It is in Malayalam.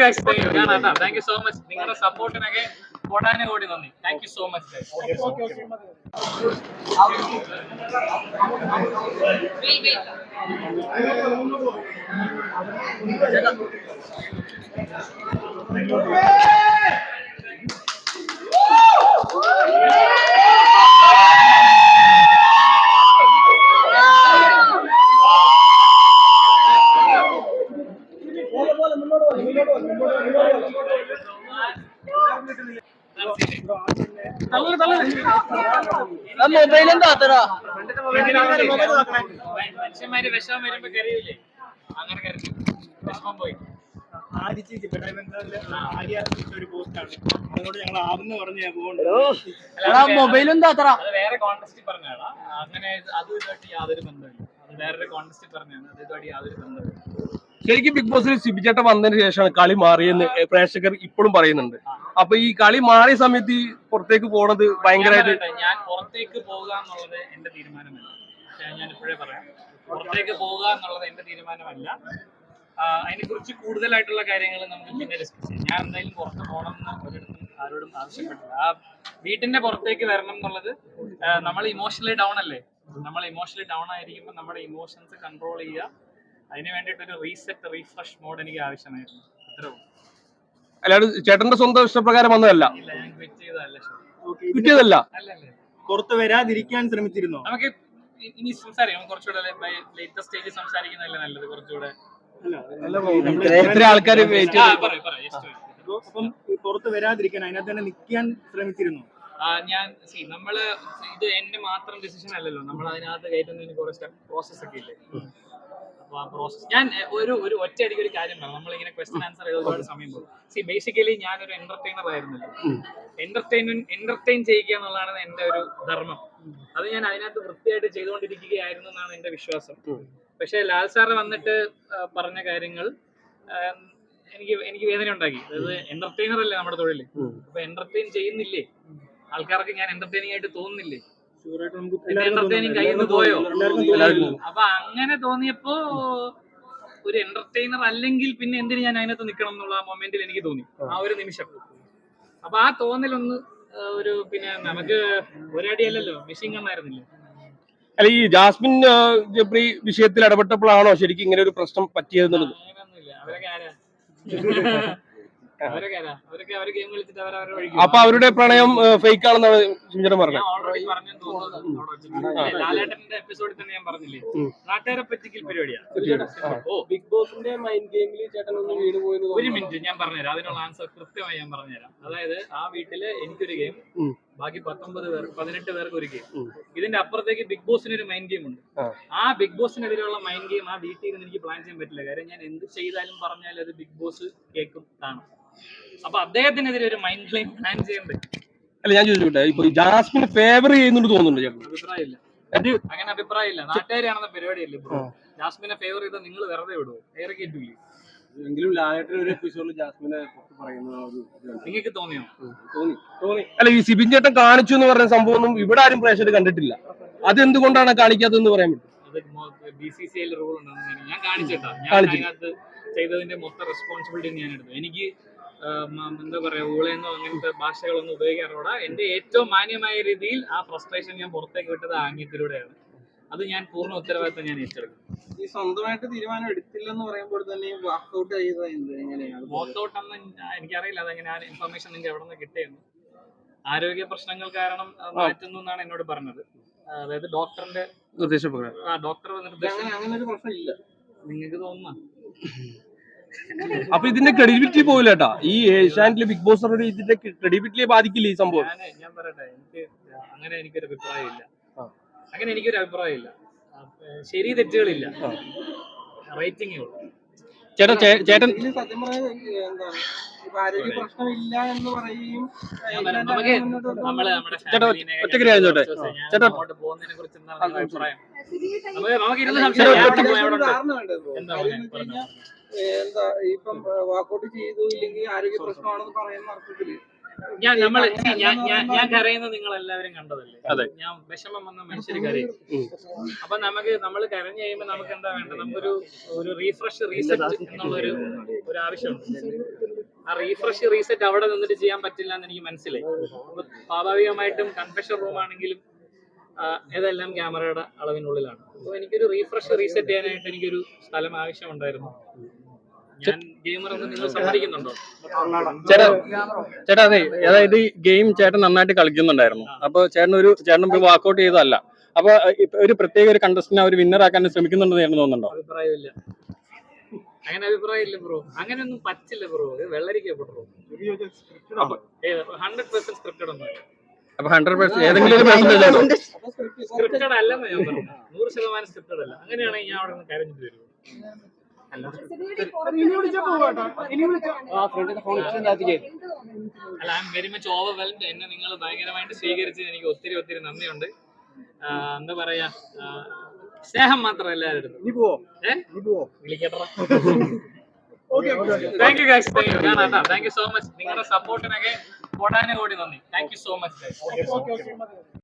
ഗൈസ് കാണാം താങ്ക് യു സോ മച്ച് നിങ്ങളുടെ സപ്പോർട്ടിനൊക്കെ കോടാനെ കോടി നന്ദി. Thank you so much guys mobile എന്താ അത്ര? മനുഷ്യന്മാര് വിഷമം വരുമ്പോ കരയില്ലേ അങ്ങനെ കരഞ്ഞു. വിഷമം പോയി. ഒരു പോസ്റ്റാണ് അതുകൊണ്ട് ഞങ്ങൾ പറഞ്ഞ് പോകുന്നുണ്ട് അത് വേറെ കോൺടെസ്റ്റ് പറഞ്ഞാടാ അങ്ങനെ അതും ഇതുമായിട്ട് യാതൊരു ബന്ധമില്ല അത് വേറൊരു കോൺടെസ്റ്റ് പറഞ്ഞാണ് അത് ഇതുമായിട്ട് യാതൊരു ബന്ധമില്ല ശരിക്കും ബിഗ് ബോസിൽ സിബിചേട്ടൻ വന്നതിന് ശേഷമാണ് കളി മാറിയെന്ന് പ്രേക്ഷകർ ഇപ്പോഴും പറയുന്നുണ്ട്. അപ്പൊ ഈ കളി മാറിയ സമയത്ത് ഈ പുറത്തേക്ക് പോണത് ഭയങ്കരമായിട്ട് ഞാൻ പുറത്തേക്ക് പോകുക എന്നുള്ളത് എന്റെ തീരുമാനമല്ല. ഞാൻ ഇപ്പോഴേ പറയാം. പുറത്തേക്ക് പോകുക എന്നുള്ളത് എന്റെ തീരുമാനമല്ല. അതിനെ കുറിച്ച് കൂടുതലായിട്ടുള്ള കാര്യങ്ങൾ നമുക്ക് പിന്നെ ഡിസ്കസ് ചെയ്യാം. ഞാൻ എന്തായാലും പുറത്ത് പോകണം എന്ന് ഒരിടത്തും ആരോടും ആവശ്യപ്പെട്ടില്ല. ആ വീട്ടിന്റെ പുറത്തേക്ക് വരണം എന്നുള്ളത് നമ്മൾ ഇമോഷണലി ഡൗൺ അല്ലേ? നമ്മൾ ഇമോഷണലി ഡൗൺ ആയിരിക്കുമ്പോൾ നമ്മുടെ ഇമോഷൻസ് കൺട്രോൾ ചെയ്യുക. അതിന് വേണ്ടിയിട്ടൊരു റീസെറ്റ് റീഫ്രഷ് മോഡ് എനിക്ക് ആവശ്യമായിരുന്നു. അത്രേ ഉള്ളൂ. അല്ലാണ്ട് ചേട്ടന്റെ സ്വന്തം ഇഷ്ടപ്രകാരം വന്നതല്ല. കിട്ടിയതല്ല പുറത്തു വരാതിരിക്കാൻ ശ്രമിച്ചിരുന്നു? നമുക്ക് ഇനി സംസാരിക്കാം. കുറച്ചുകൂടെ ലേറ്റസ്റ്റ് സ്റ്റേജിൽ സംസാരിക്കുന്നതല്ലേ നല്ലത് കുറച്ചുകൂടെ? എത്ര ആൾക്കാര് വെയിറ്റ് ആ, ചെയ്ത്. പറയൂ, പറയൂ, just wait. അപ്പൊ പുറത്ത് വരാതിരിക്കാൻ അതിനകത്ത് തന്നെ നിൽക്കാൻ ശ്രമിച്ചിരുന്നു? ഞാൻ സി നമ്മൾ ഇത് എന്റെ മാത്രം ഡിസിഷൻ അല്ലല്ലോ. നമ്മൾ അതിനകത്ത് കയറ്റുന്നതിന് കുറച്ച് പ്രോസസ് ഒക്കെ ഇല്ലേ? പ്രോസസ് ഞാൻ ഒരു ഒരു ഒറ്റയടിക്ക് ഒരു കാര്യം പറയാം. നമ്മളിങ്ങനെ ക്വസ്റ്റൻ ആൻസർ ചെയ്ത് ഒരുപാട് സമയം പോകും. സി ബേസിക്കലി ഞാനൊരു എന്റർടൈനർ ആയിരുന്നല്ലോ. എന്റർടൈൻമെന്റ് എന്റർടൈൻ ചെയ്യുക എന്നുള്ളതാണ് എന്റെ ഒരു ധർമ്മം. അത് ഞാൻ അതിനകത്ത് വൃത്തിയായിട്ട് ചെയ്തുകൊണ്ടിരിക്കുകയായിരുന്നു എന്നാണ് എന്റെ വിശ്വാസം. പക്ഷെ ലാൽ സാറ് വന്നിട്ട് പറഞ്ഞ കാര്യങ്ങൾ എനിക്ക് എനിക്ക് വേദന ഉണ്ടാക്കി അതായത് എന്റർടൈനർ അല്ലേ നമ്മുടെ തൊഴിൽ അപ്പൊ എന്റർടൈൻ ചെയ്യുന്നില്ലേ? ആൾക്കാർക്ക് ഞാൻ എന്റർടൈനിങ് ആയിട്ട് തോന്നുന്നില്ലേ? കയ്യിൽ നിന്ന് പോയോ? അപ്പൊ അങ്ങനെ തോന്നിയപ്പോ ഒരു എന്റർടൈനർ അല്ലെങ്കിൽ പിന്നെ എന്തിന് ഞാൻ അതിനകത്ത് നിൽക്കണം എന്നുള്ള ആ മൊമെന്റിൽ എനിക്ക് തോന്നി. ആ. ഒരു നിമിഷം. അപ്പൊ ആ തോന്നലൊന്ന് ഒരു പിന്നെ നമുക്ക് ഒരടിയല്ലല്ലോ മിഷിൻ കണ്ണായിരുന്നില്ലേ അല്ല ഈ ജാസ്മിൻ ജബ്രി വിഷയത്തിൽ ഇടപെട്ടപ്പോഴാണോ ശരിക്കും ഇങ്ങനെ ഒരു പ്രശ്നം പറ്റിയതെന്നുള്ളത്? അങ്ങനെയൊന്നുമില്ല. അവരൊക്കെ ആരാ? അപ്പൊ അവരുടെ പ്രണയം ഫേക്ക് ആണെന്നാണ് ഞാൻ പറഞ്ഞത്. ഓൾറെഡി പറഞ്ഞു തോന്നുന്നു. അവിടെ വെച്ചിട്ട്. ലാലേട്ടന്റെ എപ്പിസോഡിൽ തന്നെ ഞാൻ പറഞ്ഞില്ലേ? നാട്ടുകാരെ പറ്റിക്കൽ പരിപാടിയാ. ഓ. ബിഗ് ബോസിന്റെ മൈൻഡ് ഗെയിമിൽ ചേട്ടൻ ഒന്ന് വീണ് പോയി ഒരു മിനിറ്റ് ഞാൻ പറഞ്ഞുതരാം. അതിനുള്ള ആൻസർ കൃത്യമായി ഞാൻ പറഞ്ഞുതരാം. അതായത് ആ വീട്ടിൽ എനിക്കൊരു ഗെയിം ബാക്കി പത്തൊമ്പത് പേർ പതിനെട്ട് പേർക്ക് ഒരു ഗെയിം ഇതിന്റെ അപ്പുറത്തേക്ക് ബിഗ് ബോസിന് ഒരു മൈൻഡ് ഗെയിം ഉണ്ട്. ആ. ആ ബിഗ് ബോസിനെതിരെയുള്ള മൈൻഡ് ഗെയിം ആ വീട്ടിൽ നിന്ന് എനിക്ക് പ്ലാൻ ചെയ്യാൻ പറ്റില്ല. കാര്യം ഞാൻ എന്ത് ചെയ്താലും പറഞ്ഞാലും അത് ബിഗ് ബോസ് കേക്കും കാണും. അപ്പൊ അദ്ദേഹത്തിനെതിരെ ഒരു മൈൻഡ് ഗെയിം പ്ലാൻ ചെയ്യണ്ടേ അല്ല ഞാൻ ചോദിച്ചോട്ടെ ഇപ്പൊ ജാസ്മിൻ ഫേവർ ചെയ്യുന്നുണ്ട് തോന്നുന്നുണ്ട് ചേട്ടൻ അഭിപ്രായമില്ല. അത് അങ്ങനെ അഭിപ്രായമില്ല. നാട്ടുകാരാണെന്ന പരിപാടിയല്ലേ ബ്രോ? ജാസ്മിനെ ഫേവർ ചെയ്താൽ നിങ്ങൾ വെറുതെ വിടുവോ? ഏറെ കേട്ടില്ലേ എങ്കിലും ലാലേട്ടൻ ഒരു എപ്പിസോഡിൽ ജാസ്മിനെ. നിങ്ങൾക്ക് തോന്നിയോ? തോന്നി. തോന്നി. അല്ല ഈ സിബിൻ ചേട്ടൻ കാണിച്ചു എന്ന് പറഞ്ഞ സംഭവം ഒന്നും ഇവിടെ ആരും പ്രേക്ഷകർ കണ്ടിട്ടില്ല. അതെന്തുകൊണ്ടാണ് കാണിക്കാത്തതെന്ന് പറയാൻ പറ്റും? അത് ബി സി സി ഐയിൽ റൂൾ ഉണ്ടെന്ന് ഞാൻ- കാണിച്ചിട്ടാ. ഞാൻ. അതിനകത്ത് ചെയ്തതിന്റെ മൊത്തം റെസ്പോൺസിബിലിറ്റി ഞാൻ എടുത്തു. എനിക്ക് എന്താ പറയാ ഊളയെന്നോ അങ്ങനത്തെ ഭാഷകളൊന്നും ഉപയോഗിക്കാറോടാ എന്റെ ഏറ്റവും മാന്യമായ രീതിയിൽ ആ ഫ്രസ്ട്രേഷൻ ഞാൻ പുറത്തേക്ക് വിട്ടത് ആംഗ്യത്തിലൂടെയാണ് അത് ഞാൻ പൂർണ ഉത്തരവാദിത്തം ഞാൻ ഏറ്റെടുക്കും. ഈ സ്വന്തമായിട്ട് തീരുമാനം എടുത്തില്ലെന്ന് പറയുമ്പോൾ തന്നെ വാക്കൗട്ട് ചെയ്തത് എങ്ങനെയാണ്? വോക്കൗട്ട് എന്ന് എനിക്കറിയില്ല. അതെങ്ങനെ ആ ഇൻഫർമേഷൻ നിങ്ങൾക്ക് എവിടെ നിന്ന് കിട്ടിയെന്ന്. ആരോഗ്യ പ്രശ്നങ്ങൾ കാരണം മാറ്റുന്നു എന്നാണ് എന്നോട് പറഞ്ഞത്. അതായത് ഡോക്ടറിന്റെ നിർദ്ദേശപ്രകാരം. ആ ഡോക്ടർ നിർദ്ദേശം അങ്ങനെ അങ്ങനെ ഒരു പ്രശ്നം ഇല്ല നിങ്ങൾക്ക് തോന്നുന്ന? അപ്പൊ ഇതിന്റെ ക്രെഡിബിലിറ്റി പോകില്ല കേട്ടാ ഈ ഏഷ്യാനെറ്റിലെ ബിഗ് ബോസ് ഇതിന്റെ ക്രെഡിബിലിറ്റിയെ ബാധിക്കില്ല ഈ സംഭവം? ഞാൻ പറയട്ടെ എനിക്ക് അങ്ങനെ എനിക്കൊരു അഭിപ്രായമില്ല. അങ്ങനെ എനിക്കൊരു അഭിപ്രായമില്ല ശരി തെറ്റുകളില്ല. റേറ്റിംഗേ ഉള്ളൂ. ചേട്ടൻ ചേട്ടൻ സത്യം പറഞ്ഞാൽ ഞാൻ നമുക്ക് നമ്മൾ നമ്മുടെ ചേട്ടാ, ഫാമിലിനെ ഒറ്റയ്ക്ക് കാര്യം ചോദിച്ചോട്ടെ? ഞാൻ ചേട്ടാ. അങ്ങോട്ട് പോകുന്നതിനെ കുറിച്ച് എന്താണ് നിങ്ങളുടെ അഭിപ്രായം. നമുക്ക് ഇരുന്ന് ചേട്ടാ, ഒറ്റയ്ക്ക്. എന്താ കഴിഞ്ഞാൽ എന്താ ഇപ്പം വാക്കൗട്ട് ചെയ്തു ഇല്ലെങ്കിൽ ആരോഗ്യ പ്രശ്നമാണെന്ന് പറയുന്ന അർത്ഥത്തിൽ. ഞാൻ നമ്മൾ ഞാൻ ഞാൻ ഞാൻ കരയുന്നത് നിങ്ങൾ എല്ലാവരും കണ്ടതല്ലേ ഞാൻ വിഷമം വന്ന മനുഷ്യർ കരയും. അപ്പൊ നമുക്ക് നമ്മൾ കരഞ്ഞു കഴിയുമ്പോൾ നമുക്ക് എന്താ വേണ്ടത്? നമുക്കൊരു ഒരു റീഫ്രഷ് റീസെറ്റ് എന്നുള്ളൊരു ഒരു ആവശ്യമുണ്ട്. ആ റീഫ്രഷ് റീസെറ്റ് അവിടെ നിന്നിട്ട് ചെയ്യാൻ പറ്റില്ല എന്ന് എനിക്ക് മനസ്സിലായി. സ്വാഭാവികമായിട്ടും കൺഫെഷൻ റൂം ആണെങ്കിലും ഇതെല്ലാം ക്യാമറയുടെ അളവിനുള്ളിലാണ്. അപ്പോൾ എനിക്കൊരു റീഫ്രഷ് റീസെറ്റ് ചെയ്യാനായിട്ട് എനിക്കൊരു സ്ഥലം ആവശ്യമുണ്ടായിരുന്നു. ചേട്ടാ ചേട്ടാ അതെ അതായത് ഈ ഗെയിം ചേട്ടൻ നന്നായിട്ട് കളിക്കുന്നുണ്ടായിരുന്നു. അപ്പൊ ചേട്ടൻ ഒരു ചേട്ടൻ ഒരു വാക്കൗട്ട് ചെയ്തതല്ല. അപ്പൊ ഒരു പ്രത്യേക ഒരു കണ്ടസ്റ്റിനെ അവർ വിന്നർ ആക്കാൻ ശ്രമിക്കുന്നുണ്ടെന്ന് ചേട്ടൻ തോന്നുന്നുണ്ടോ? അഭിപ്രായമില്ല. അങ്ങനെ അഭിപ്രായം ഇല്ല ബ്രോ. അങ്ങനെയൊന്നും പറ്റില്ല ബ്രോ. വെള്ളരിക്ക ബ്രോ. ഹൺഡ്രഡ് പെർസെന്റ് സ്ക്രിപ്റ്റഡ് ഒന്നും അപ്പൊ ഹൺഡ്രഡ് പെർസെന്റ് ഏതെങ്കിലും ഒരു സ്ക്രിപ്റ്റഡ് അല്ലെന്ന് ഞാൻ പറഞ്ഞു. നൂറ് ശതമാനം സ്ക്രിപ്റ്റഡ് അല്ല. അങ്ങനെയാണെങ്കിൽ ഞാൻ അവിടെ നിന്ന് കരഞ്ഞിട്ട് വരും അല്ല. I'm very much overwhelmed എന്നെ നിങ്ങൾ ഭയങ്കരമായിട്ട് സ്വീകരിച്ചത് എനിക്ക് ഒത്തിരി ഒത്തിരി നന്ദിയുണ്ട്. എന്താ പറയാ? സ്നേഹം മാത്രം എല്ലാവരും നീ പോവോ? നീ പോവോ? വിളിക്കട്ടെ. Thank you guys thank you കാണാം താങ്ക് യു സോ മച്ച് നിങ്ങളുടെ സപ്പോർട്ടിനൊക്കെ കോടാനുകോടി നന്ദി. Thank you so much guys